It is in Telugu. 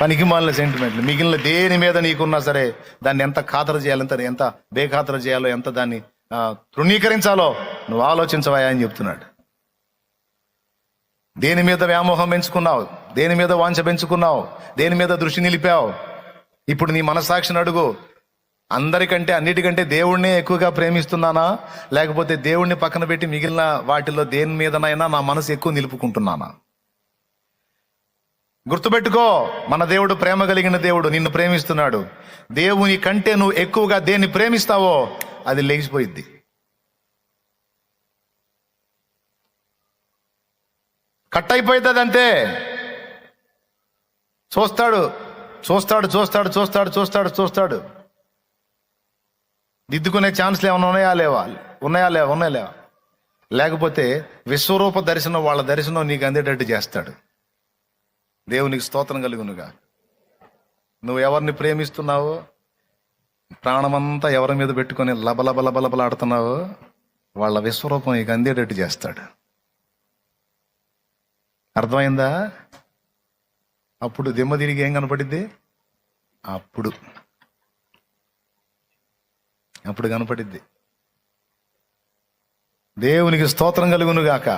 పనికి మాలిన సెంటిమెంట్లు మిగిలిన దేని మీద నీకున్నా సరే దాన్ని ఎంత ఖాతరు చేయాలో ఎంత ఎంత బేఖాతరు చేయాలో ఎంత దాన్ని తృణీకరించాలో నువ్వు ఆలోచించవా అని చెప్తున్నాడు. దేని మీద వ్యామోహం పెంచుకున్నావు? దేని మీద వాంఛ పెంచుకున్నావు? దేని మీద దృష్టి నిలిపావు? ఇప్పుడు నీ మనసాక్షిని అడుగు. అందరికంటే అన్నిటికంటే దేవుణ్ణే ఎక్కువగా ప్రేమిస్తున్నానా? లేకపోతే దేవుణ్ణి పక్కన పెట్టి మిగిలిన వాటిలో దేని మీదనైనా నా మనసు ఎక్కువ నిలుపుకుంటున్నానా? గుర్తుపెట్టుకో మన దేవుడు ప్రేమ కలిగిన దేవుడు నిన్ను ప్రేమిస్తున్నాడు. దేవుని కంటే నువ్వు ఎక్కువగా దేన్ని ప్రేమిస్తావో అది లేచిపోయిద్ది కట్ అయిపోతుంది అంతే చూస్తాడు చూస్తాడు చూస్తాడు చూస్తాడు చూస్తాడు చూస్తాడు. దిద్దుకునే ఛాన్స్లు ఏమైనా ఉన్నాయా లేవా? ఉన్నాయా లేవా? ఉన్నాయా లేవా? లేకపోతే విశ్వరూప దర్శనం వాళ్ళ దర్శనం నీకు అందేటట్టు చేస్తాడు. దేవునికి స్తోత్రం కలుగునుగా. నువ్వు ఎవరిని ప్రేమిస్తున్నావో ప్రాణమంతా ఎవరి మీద పెట్టుకొని లబలబ లబలబలాడుతున్నావో వాళ్ళ విశ్వరూపం నీకు అందేటట్టు చేస్తాడు. అర్థమైందా? అప్పుడు దిమ్మ తిరిగి ఏం కనపడిద్ది? అప్పుడు. అప్పుడు కనపడిద్ది. దేవునికి స్తోత్రం కలుగునుగాక.